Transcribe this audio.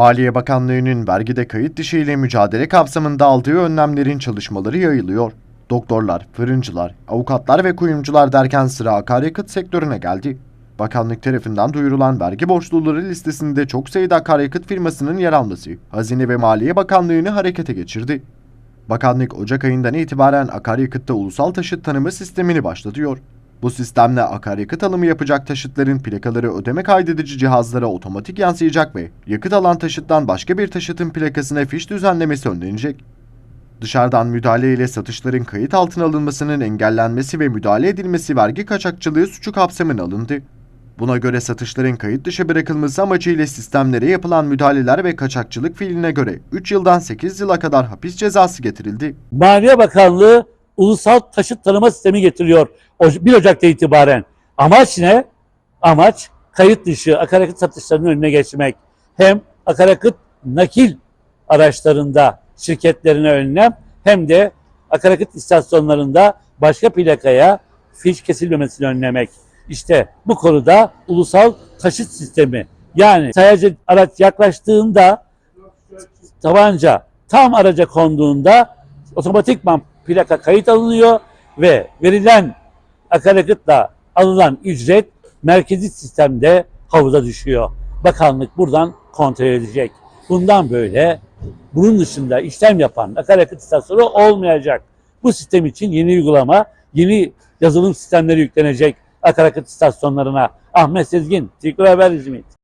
Maliye Bakanlığı'nın vergide kayıt dışı ile mücadele kapsamında aldığı önlemlerin çalışmaları yayılıyor. Doktorlar, fırıncılar, avukatlar ve kuyumcular derken sıra akaryakıt sektörüne geldi. Bakanlık tarafından duyurulan vergi borçluları listesinde çok sayıda akaryakıt firmasının yer alması, Hazine ve Maliye Bakanlığı'nı harekete geçirdi. Bakanlık Ocak ayından itibaren akaryakıtta ulusal taşıt tanıma sistemini başlatıyor. Bu sistemle akaryakıt alımı yapacak taşıtların plakaları ödeme kaydedici cihazlara otomatik yansıyacak ve yakıt alan taşıttan başka bir taşıtın plakasına fiş düzenlemesi önlenecek. Dışarıdan müdahale ile satışların kayıt altına alınmasının engellenmesi ve müdahale edilmesi vergi kaçakçılığı suçu kapsamına alındı. Buna göre satışların kayıt dışı bırakılması amacıyla sistemlere yapılan müdahaleler ve kaçakçılık fiiline göre 3 yıldan 8 yıla kadar hapis cezası getirildi. Maliye Bakanlığı ulusal taşıt tanıma sistemi getiriyor O- 1 Ocak'ta itibaren. Amaç ne? Amaç kayıt dışı akaryakıt satışlarının önüne geçmek. Hem akaryakıt nakil araçlarında şirketlerine önlem hem de akaryakıt istasyonlarında başka plakaya fiş kesilmemesini önlemek. İşte bu konuda ulusal taşıt sistemi yani sayacı araç yaklaştığında tabanca tam araca konduğunda otomatikman plaka kayıt alınıyor ve verilen akaryakıtla alınan ücret merkezi sistemde havuza düşüyor. Bakanlık buradan kontrol edecek. Bundan böyle bunun dışında işlem yapan akaryakıt istasyonu olmayacak. Bu sistem için yeni uygulama, yeni yazılım sistemleri yüklenecek akaryakıt istasyonlarına. Ahmet Sezgin, Tikro Haber İzmit.